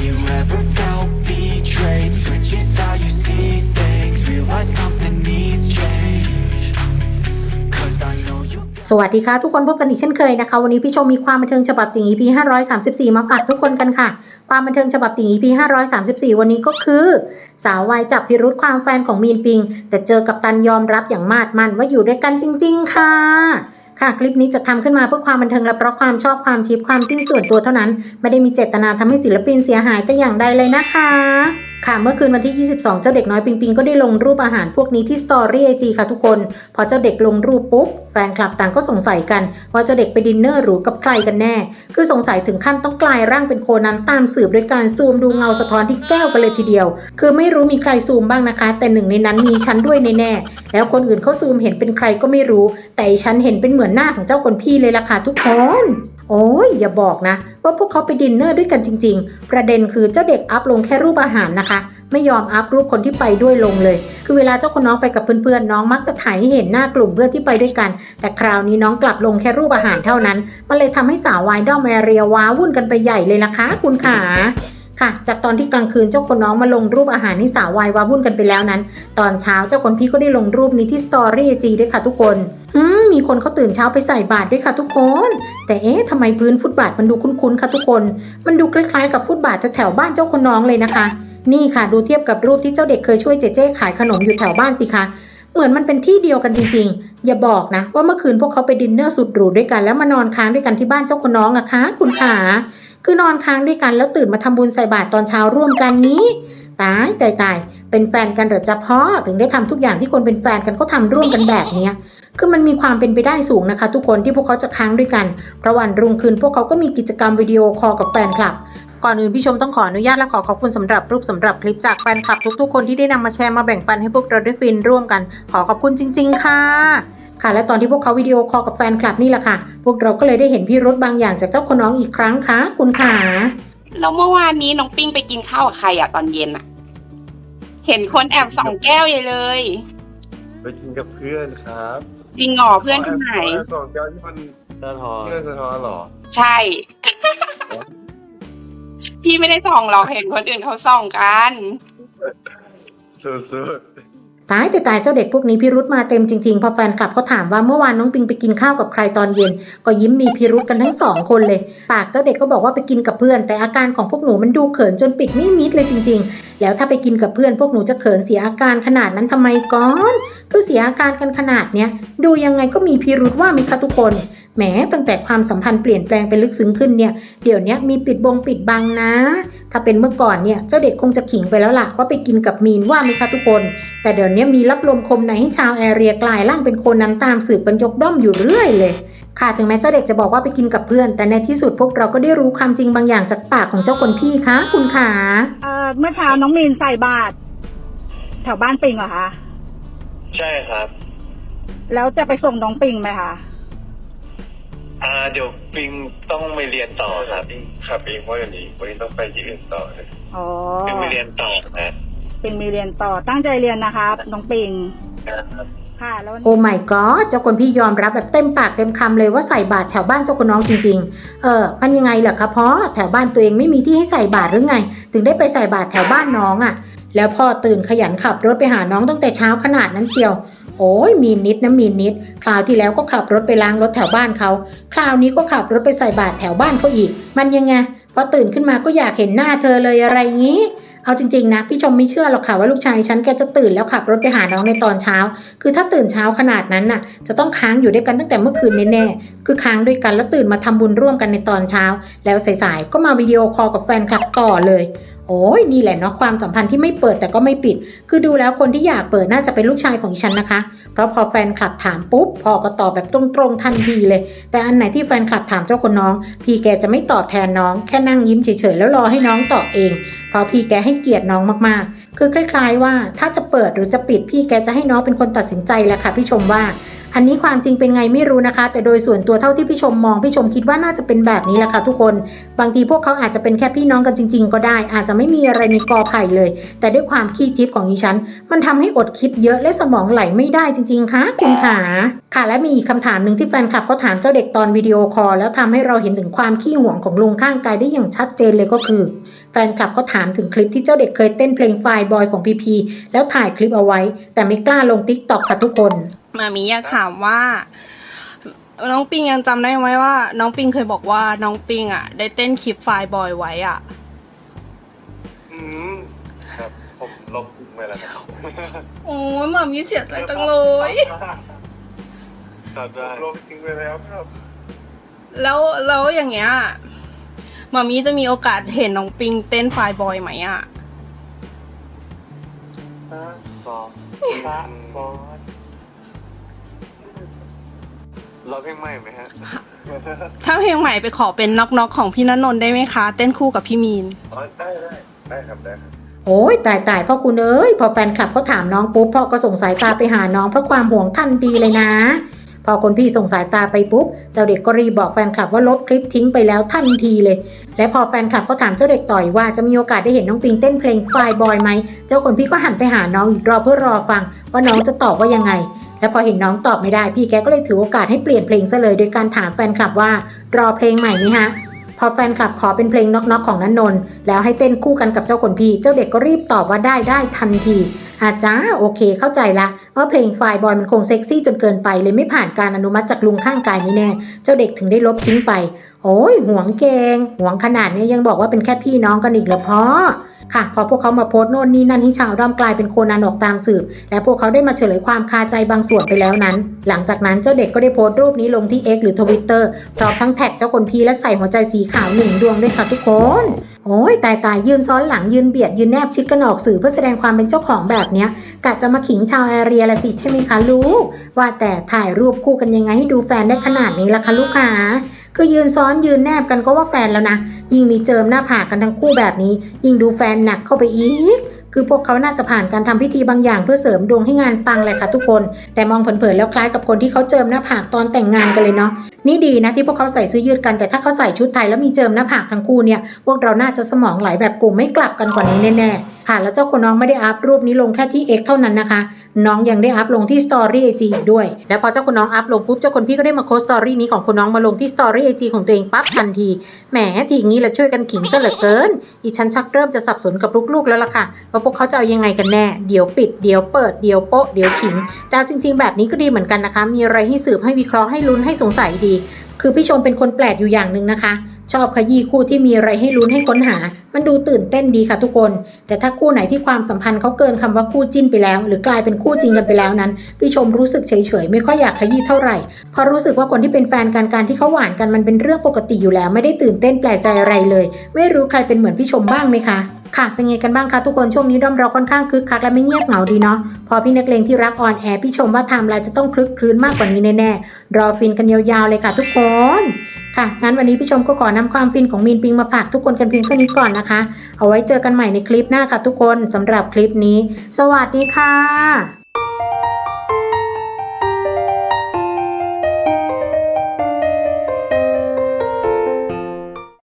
Have you ever felt betrayed? Switches how you see things Realize something needs change Cause I know you สวัสดีค่ะ ทุกคนพบกันอีกเช่นเคยนะคะ วันนี้พี่ชมมีความบันเทิงฉบับติ่ง EP 534 มาฝากทุกคนกันค่ะ ความบันเทิงฉบับติ่ง EP 534 วันนี้ก็คือ สาววายจับพิรุธความแฟนของมีนปิง แต่เจอกับตันยอมรับอย่างมาดมันว่าอยู่ด้วยกันจริง ๆ ค่ะ ค่ะ คลิปนี้จะทำขึ้นมาเพื่อความบันเทิงและเพราะความชอบความชิปความจิ้นส่วนตัวเท่านั้น ไม่ได้มีเจตนาทำให้ศิลปินเสียหายแต่อย่างใดเลยนะคะ ค่ะเมื่อคืนวันที่ 22 เจ้าเด็กน้อยปิงปิงก็ได้ลงรูปอาหารพวกนี้ที่สตอรี่ไอจีค่ะทุกคน พอเจ้าเด็กลงรูปปุ๊บ แฟนคลับต่างก็สงสัยกันว่าเจ้าเด็กไปดินเนอร์หรูกับใครกันแน่ คือสงสัยถึงขั้นต้องกลายร่างเป็นโคนันตามสืบด้วยการซูมดูเงาสะท้อนที่แก้วกันเลยทีเดียว คือไม่รู้มีใครซูมบ้างนะคะ แต่หนึ่งในนั้นมีฉันด้วยแน่ๆแล้วคนอื่นเขาซูมเห็นเป็นใครก็ไม่รู้ แต่ฉันเห็นเป็นเหมือนหน้าของเจ้าคนพี่เลยล่ะค่ะทุกคนโอ้ยอย่าบอกนะว่าพวกเขาไปดินเนอร์ด้วยกันจริง ๆ ประเด็นคือเจ้าเด็กอัพลงแค่รูปอาหารนะคะ ไม่ยอมอัพรูปคนที่ไปด้วยลงเลย คือเวลาเจ้าคนน้องไปกับเพื่อนๆน้องมักจะถ่ายให้เห็นหน้ากลุ่มเพื่อนที่ไปด้วยกัน แต่คราวนี้น้องกลับลงแค่รูปอาหารเท่านั้น มันเลยทำให้สาววายด้อมแอเรียว้าวุ่นกันไปใหญ่เลยล่ะคะคุณขาค่ะจากตอนที่กลางคืนเจ้าคนน้องมาลงรูปอาหารให้สาววายว้าวุ่นกันไปแล้วนั้น ตอนเช้าเจ้าคนพี่ก็ได้ลงรูปนี้ที่สตอรี่จีด้วยค่ะทุกคน อืมมีคนเขาตื่นเช้าไปใส่บาตรด้วยค่ะทุกคน แต่เอ๊ะทำไมพื้นฟุตบาทมันดูคุ้นๆค่ะทุกคน มันดูคล้ายๆกับฟุตบาทแถวบ้านเจ้าคนน้องเลยนะคะ นี่ค่ะดูเทียบกับรูปที่เจ้าเด็กเคยช่วยเจเจ้ขายขนมอยู่แถวบ้านสิคะเหมือนมันเป็นที่เดียวกันจริงๆ อย่าบอกนะ ว่าเมื่อคืนพวกเขาไปดินเนอร์สุดหรูด้วยกัน แล้วมานอนค้างด้วยกันที่บ้านเจ้าคนน้องอะคะ คุณขาคือนอนค้างด้วยกันแล้วตื่นมาทำบุญใส่บาตรตอนเช้าร่วมกันนี้ ตายตายตาย เป็นแฟนกันหรือจ๊ะพ่อถึงได้ทำทุกอย่างที่คนเป็นแฟนกันเขาทำร่วมกันแบบเนี้ยคือมันมีความเป็นไปได้สูงนะคะ ทุกคนที่พวกเขาจะค้างด้วยกัน เพราะวันรุ่งขึ้นพวกเขาก็มีกิจกรรมวิดีโอคอลกับแฟนคลับ ก่อนอื่นพี่ชมต้องขออนุญาตและขอขอบคุณสำหรับรูปสำหรับคลิปจากแฟนคลับทุกๆ คนที่ได้นำมาแชร์มาแบ่งปันให้พวกเราได้ฟินร่วมกัน ขอขอบคุณจริง ๆ ค่ะค่ะและตอนที่พวกเขาวิดีโอคอลกับแฟนคลับนี่แหละค่ะ พวกเราก็เลยได้เห็นพี่รถบางอย่างจากเจ้าคนน้องอีกครั้งค่ะคุณขาแล้วเมื่อวานนี้น้องปิ้งไปกินข้าวกับใครอะตอนเย็นอะ เห็นคนแอบส่องแก้วใหญ่เลย ไปกินกับเพื่อนครับจริงเหรอเพื่อนที่ไหนแอบสองแก้วที่มันสะท้อนเพื่อนสะท้อนเหรอใช่ พี่ไม่ได้ส่องหรอกเห็นคนอื่นเขาส่องกัน สุด ตายแต่ตายเจ้าเด็กพวกนี้พิรุธมาเต็มจริงๆ พอแฟนคลับเขาถามว่าเมื่อวานน้องปิงไปกินข้าวกับใครตอนเย็น ก็ยิ้มมีพิรุธกันทั้งสองคนเลย ปากเจ้าเด็กก็บอกว่าไปกินกับเพื่อน แต่อาการของพวกหนูมันดูเขินจนปิดไม่มิดเลยจริง ๆ แล้วถ้าไปกินกับเพื่อนพวกหนูจะเขินเสียอาการขนาดนั้นทำไมก่อนคือเสียอาการกันขนาดเนี้ยดูยังไงก็มีพิรุธว่าไหมคะทุกคนแหมตั้งแต่ความสัมพันธ์เปลี่ยนแปลงไปลึกซึ้งขึ้นเนี่ยเดี๋ยวนี้มีปิดบงปิดบังนะ ถ้าเป็นเมื่อก่อนเนี่ยเจ้าเด็กคงจะขิงไปแล้วล่ะว่าไปกินกับมีนว่าไหมคะทุกคน แต่เดี๋ยวนี้มีรับลมคมในให้ชาวแอเรียกลายร่างเป็นโคนนั้นตามสืบกันยกด้อมอยู่เรื่อยเลยค่ะถึงแม้เจ้าเด็กจะบอกว่าไปกินกับเพื่อน แต่ในที่สุดพวกเราก็ได้รู้ความจริงบางอย่างจากปากของเจ้าคนพี่คะคุณขาเอ่อเมื่อเช้าน้องมีนใส่บาตรแถวบ้านปิงเหรอคะๆใช่ครับ แล้วจะไปส่งน้องปิงไหมคะ อ่าเดี๋ยวปิงต้องไปเรียนต่อครับๆขับเองเพราะอย่างนี้วันนี้ต้องไปที่อื่นต่อเลยอ๋อปิงไปเรียนต่อนะปิงมีเรียนต่อตั้งใจเรียนนะคะน้องปิงครับค่ะแล้ววันโอ้ไม่ก็เจ้าคนพี่ยอมรับแบบเต็มปากเต็มคำเลยว่าใส่บาตรแถวบ้านเจ้าคนน้องจริง ๆ เออมันยังไงเหรอคะพ่อแถวบ้านตัวเองไม่มีที่ให้ใส่บาตรหรือไง ถึงได้ไปใส่บาตรแถวบ้านน้องอะ่ะ แล้วพ่อตื่นขยันขับรถไปหาน้องตั้งแต่เช้าขนาดนั้นเชียว โอ้ยมีนิดนะมีนิด คราวที่แล้วก็ขับรถไปล้างรถแถวบ้านเขา คราวนี้ก็ขับรถไปใส่บาตรแถวบ้านเขาอีก มันยังไงพอตื่นขึ้นมาก็อยากเห็นหน้าเธอเลยอะไรงี้ เอาจริงๆนะพี่ชมไม่เชื่อหรอกค่ะว่าลูกชายฉันแกจะตื่นแล้วขับรถไปหาน้องในตอนเช้า คือถ้าตื่นเช้าขนาดนั้นน่ะ จะต้องค้างอยู่ด้วยกันตั้งแต่เมื่อคืนแน่ๆคือค้างด้วยกันแล้วตื่นมาทำบุญร่วมกันในตอนเช้า แล้วสายๆก็มาวิดีโอคอลกับแฟนคลับต่อเลย โอ้ยนี่แหละเนาะความสัมพันธ์ที่ไม่เปิดแต่ก็ไม่ปิด คือดูแล้วคนที่อยากเปิดน่าจะเป็นลูกชายของดิฉันนะคะ เพราะพอแฟนคลับถามปุ๊บพ่อก็ตอบแบบตรงๆทันทีเลย แต่อันไหนที่แฟนคลับถามเจ้าคนน้อง พี่แกจะไม่ตอบแทนน้อง แค่นั่งยิ้มเฉยๆแล้วรอให้น้องตอบเอง เพราะพี่แกให้เกียรติน้องมากๆ คือคล้าย ๆ ว่าถ้าจะเปิดหรือจะปิดพี่แกจะให้น้องเป็นคนตัดสินใจแหละค่ะพี่ชมว่า อันนี้ความจริงเป็นไงไม่รู้นะคะ แต่โดยส่วนตัวเท่าที่พี่ชมมองพี่ชมคิดว่าน่าจะเป็นแบบนี้แหละค่ะทุกคน บางทีพวกเขาอาจจะเป็นแค่พี่น้องกันจริง ๆ ก็ได้ อาจจะไม่มีอะไรในกอไผ่เลย แต่ด้วยความขี้จิ๊บของอีฉัน มันทำให้อดคิดเยอะและสมองไหลไม่ได้จริง ๆค่ะคุณขาค่ะและมีอีกคำถามหนึ่งที่แฟนคลับเขาถามเจ้าเด็กตอนวิดีโอคอลแล้วทำให้เราเห็นถึงความขี้ห่วงของลุงข้างกายได้อย่างชัดเจนเลยก็คือ แฟนคลับก็ถามถึงคลิปที่เจ้าเด็กเคยเต้นเพลงไฟบอยของพีพีแล้วถ่ายคลิปเอาไว้ แต่ไม่กล้าลงติ๊กต็อกค่ะทุกคน มามีอยากถามว่า น้องปิงยังจำได้ไหมว่า น้องปิงเคยบอกว่าน้องปิงอะ ได้เต้นคลิปไฟล์บอยไว้อะ อืมครับ ผมลบทิ้งไปแล้วครับโอ้ยมามีเสียใจจังเลยครับได้ลบทิ้งไปแล้วครับ แล้วแล้วอย่างเงี้ยมามีจะมีโอกาสเห็นน้องปิงเต้นไฟล์บอยไหมอะสองสามบอส ร้องเพลงใหม่ไหมฮะถ้าเพลงใหม่ไปขอเป็นน็อกน็อกของพี่ณนนท์ได้ไหมคะ เต้นคู่กับพี่มีน อ๋อได้ได้ได้ครับได้ครับโอ้ยตายตายพ่อคุณเอ้ยพอแฟนคลับเขาถามน้องปุ๊บพ่อก็ส่งสายตาไปหาน้องเพราะความห่วงทันทีเลยนะ พอคนพี่ส่งสายตาไปปุ๊บเจ้าเด็กก็รีบบอกแฟนคลับว่าลบคลิปทิ้งไปแล้วทันทีเลย และพอแฟนคลับเขาถามเจ้าเด็กต่อยว่าจะมีโอกาสได้เห็นน้องปิงเต้นเพลงไฟบอยไหมเจ้าคนพี่ก็หันไปหาน้องอีกรอบเพื่อรอฟังว่าน้องจะตอบว่ายังไง และพอเห็นน้องตอบไม่ได้พี่แกก็เลยถือโอกาสให้เปลี่ยนเพลงซะเลยโดยการถามแฟนคลับว่ารอเพลงใหม่ไหมฮะพอแฟนคลับขอเป็นเพลงน็อกนกของนันนนแล้วให้เต้นคู่กันกับเจ้าคนพี่เจ้าเด็กก็รีบตอบว่าได้ได้ทันทีอาจ้าโอเคเข้าใจละว่าเพลงไฟบอยมันคงเซ็กซี่จนเกินไปเลยไม่ผ่านการอนุมัติจากลุงข้างกายนี่แน่ เจ้าเด็กถึงได้ลบทิ้งไป โอ้ยห่วงเกงห่วงขนาดนี้ยังบอกว่าเป็นแค่พี่น้องกันอีกเหรอพ่อ ค่ะ พอพวกเขามาโพสต์โน่นนี่นั่นให้ชาวด้อมกลายเป็นโคนันออกตามสืบ และพวกเขาได้มาเฉลยความคาใจบางส่วนไปแล้วนั้น หลังจากนั้นเจ้าเด็กก็ได้โพสต์รูปนี้ลงที่ X หรือ Twitter พร้อมทั้งแท็กเจ้าคนพีและใส่หัวใจสีขาวหนึ่งดวงด้วยค่ะทุกคนโอ้ยตายตายยืนซ้อนหลังยืนเบียดยืนแนบชิดกันออกสื่อเพื่อแสดงความเป็นเจ้าของแบบเนี้ยกะจะมาขิงชาวแอเรียละสิใช่ไหมคะลูกว่าแต่ถ่ายรูปคู่กันยังไงให้ดูแฟนได้ขนาดนี้ล่ะคะลูกค้าคือยืนซ้อนยืนแนบกันก็ว่าแฟนแล้วนะ ยิ่งมีเจิมหน้าผากกันทั้งคู่แบบนี้ ยิ่งดูแฟนหนักเข้าไปอีก คือพวกเขาน่าจะผ่านการทำพิธีบางอย่างเพื่อเสริมดวงให้งานปังเลยค่ะทุกคน แต่มองเผินๆแล้วคล้ายกับคนที่เขาเจิมหน้าผากตอนแต่งงานกันเลยเนาะ นี่ดีนะที่พวกเขาใส่เสื้อยืดกัน แต่ถ้าเขาใส่ชุดไทยแล้วมีเจิมหน้าผากทั้งคู่เนี่ย พวกเราน่าจะสมองไหลแบบกลุ่มไม่กลับกันกว่านี้แน่ๆ ค่ะ แล้วเจ้าคนน้องไม่ได้อัพรูปนี้ลงแค่ที่ X เท่านั้นนะคะ น้องยังได้อัพลงที่ Story IG อีกด้วย และพอเจ้าคนน้องอัพลงปุ๊บเจ้าคนพี่ก็ได้มาโพสต์สตอรี่นี้ของคนน้องมาลงที่ Story IG ของตัวเองปั๊บทันที แหมทีงี้ละช่วยกันขิงซะเหลือเกิน อีฉันชักเริ่มจะสับสนกับลูกๆแล้วล่ะค่ะว่าพวกเขาจะเอายังไงกันแน่ เดี๋ยวปิด เดี๋ยวเปิด เดี๋ยวโป๊ะ เดี๋ยวขิง แต่เอาจริง ๆ แบบนี้ก็ดีเหมือนกันนะคะ มีอะไรให้สืบให้วิเคราะห์ให้ลุ้นให้สงสัยดี คือพี่ชมเป็นคนแปลกอยู่อย่างหนึ่งนะคะ ชอบขยี้คู่ที่มีอะไรให้ลุ้นให้ค้นหา มันดูตื่นเต้นดีค่ะทุกคน แต่ถ้าคู่ไหนที่ความสัมพันธ์เขาเกินคำว่าคู่จิ้นไปแล้ว หรือกลายเป็นคู่จริงกันไปแล้วนั้นพี่ชมรู้สึกเฉยๆไม่ค่อยอยากขยี้เท่าไหร่เพราะรู้สึกว่าคนที่เป็นแฟนกันการที่เขาหวานกันมันเป็นเรื่องปกติอยู่แล้ว ไม่ได้ตื่นเต้นแปลกใจอะไรเลย ไม่รู้ใครเป็นเหมือนพี่ชมบ้างไหมคะค่ะ เป็นไงกันบ้างคะทุกคนช่วงนี้ด้อมเราค่อนข้างคึกคักและไม่เงียบเหงาดีเนาะพอพี่นักเลงที่รักออนแอร์พี่ชมว่าไทม์ไลน์จะต้องคลึกคลื้นมากกว่านี้แน่ๆรอฟินกันยาวๆเลยค่ะทุกคน ค่ะงั้นวันนี้พี่ชมก็ขอนำความฟินของมีนปิงมาฝากทุกคนกันเพียงเท่านี้ก่อนนะคะ เอาไว้เจอกันใหม่ในคลิปหน้าค่ะทุกคนสำหรับคลิปนี้ สวัสดีค่ะ